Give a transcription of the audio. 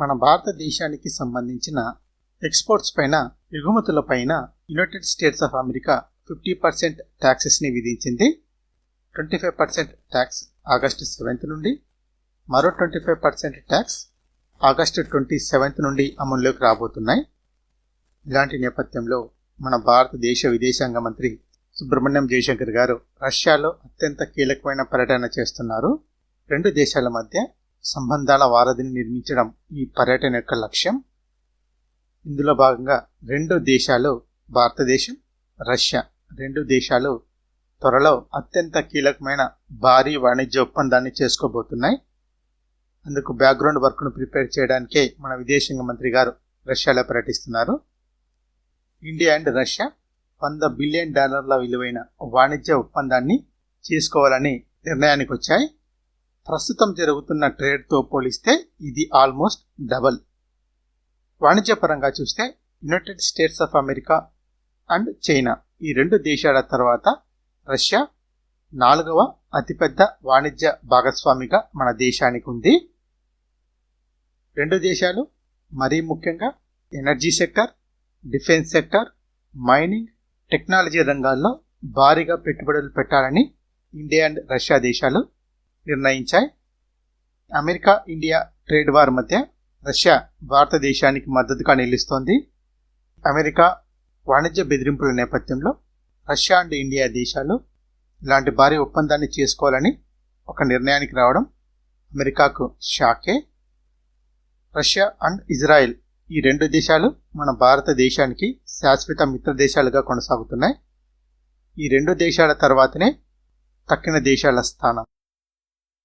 మన భారతదేశానికి సంబంధించిన ఎక్స్పోర్ట్స్ పైన ఎగుమతుల పైన United States of America fifty percent ట్యాక్సెస్ని విధించింది. Twenty five percent tax August seventh నుండి మరో twenty five percent tax August twenty seventh నుండి అమల్లోకి రాబోతున్నాయి. ఇలాంటి నేపథ్యంలో మన భారతదేశ విదేశాంగ మంత్రి సుబ్రహ్మణ్యం జయశంకర్ గారు రష్యాలో అత్యంత కీలకమైన పర్యటన చేస్తున్నారు. రెండు దేశాల మధ్య సంబంధాల వారధిని నిర్మించడం ఈ పర్యటన యొక్క లక్ష్యం. ఇందులో భాగంగా రెండు దేశాలు భారతదేశం రష్యా. రెండు దేశాలు త్వరలో అత్యంత కీలకమైన భారీ వాణిజ్య ఒప్పందాన్ని చేసుకోబోతున్నాయి. అందుకు బ్యాక్గ్రౌండ్ వర్క్ను ప్రిపేర్ చేయడానికే మన విదేశాంగ మంత్రి గారు రష్యాలో పర్యటిస్తున్నారు. ఇండియా అండ్ రష్యా వంద బిలియన్ డాలర్ల విలువైన వాణిజ్య ఒప్పందాన్ని చేసుకోవాలని నిర్ణయానికి వచ్చాయి ప్రస్తుతం జరుగుతున్న ట్రేడ్తో పోలిస్తే ఇది ఆల్మోస్ట్ డబల్. వాణిజ్యపరంగా చూస్తే United States of America and China ఈ రెండు దేశాల తర్వాత రష్యా నాలుగవ అతిపెద్ద వాణిజ్య భాగస్వామిగా మన దేశానికి ఉంది. రెండు దేశాలు మరీ ముఖ్యంగా energy sector defence sector mining technology రంగాల్లో భారీగా పెట్టుబడులు పెట్టాలని ఇండియా అండ్ రష్యా దేశాలు నిర్ణయించాయి. అమెరికా ఇండియా ట్రేడ్ వార్ మధ్య రష్యా భారతదేశానికి మద్దతుగా నిలుస్తోంది. అమెరికా వాణిజ్య బెదిరింపుల నేపథ్యంలో రష్యా అండ్ ఇండియా దేశాలు ఇలాంటి భారీ ఒప్పందాన్ని చేసుకోవాలని ఒక నిర్ణయానికి రావడం అమెరికాకు షాకే. రష్యా అండ్ ఇజ్రాయెల్ ఈ రెండు దేశాలు మన భారతదేశానికి శాశ్వత మిత్ర దేశాలుగా కొనసాగుతున్నాయి. ఈ రెండు దేశాల తర్వాతనే తక్కిన దేశాల స్థానం.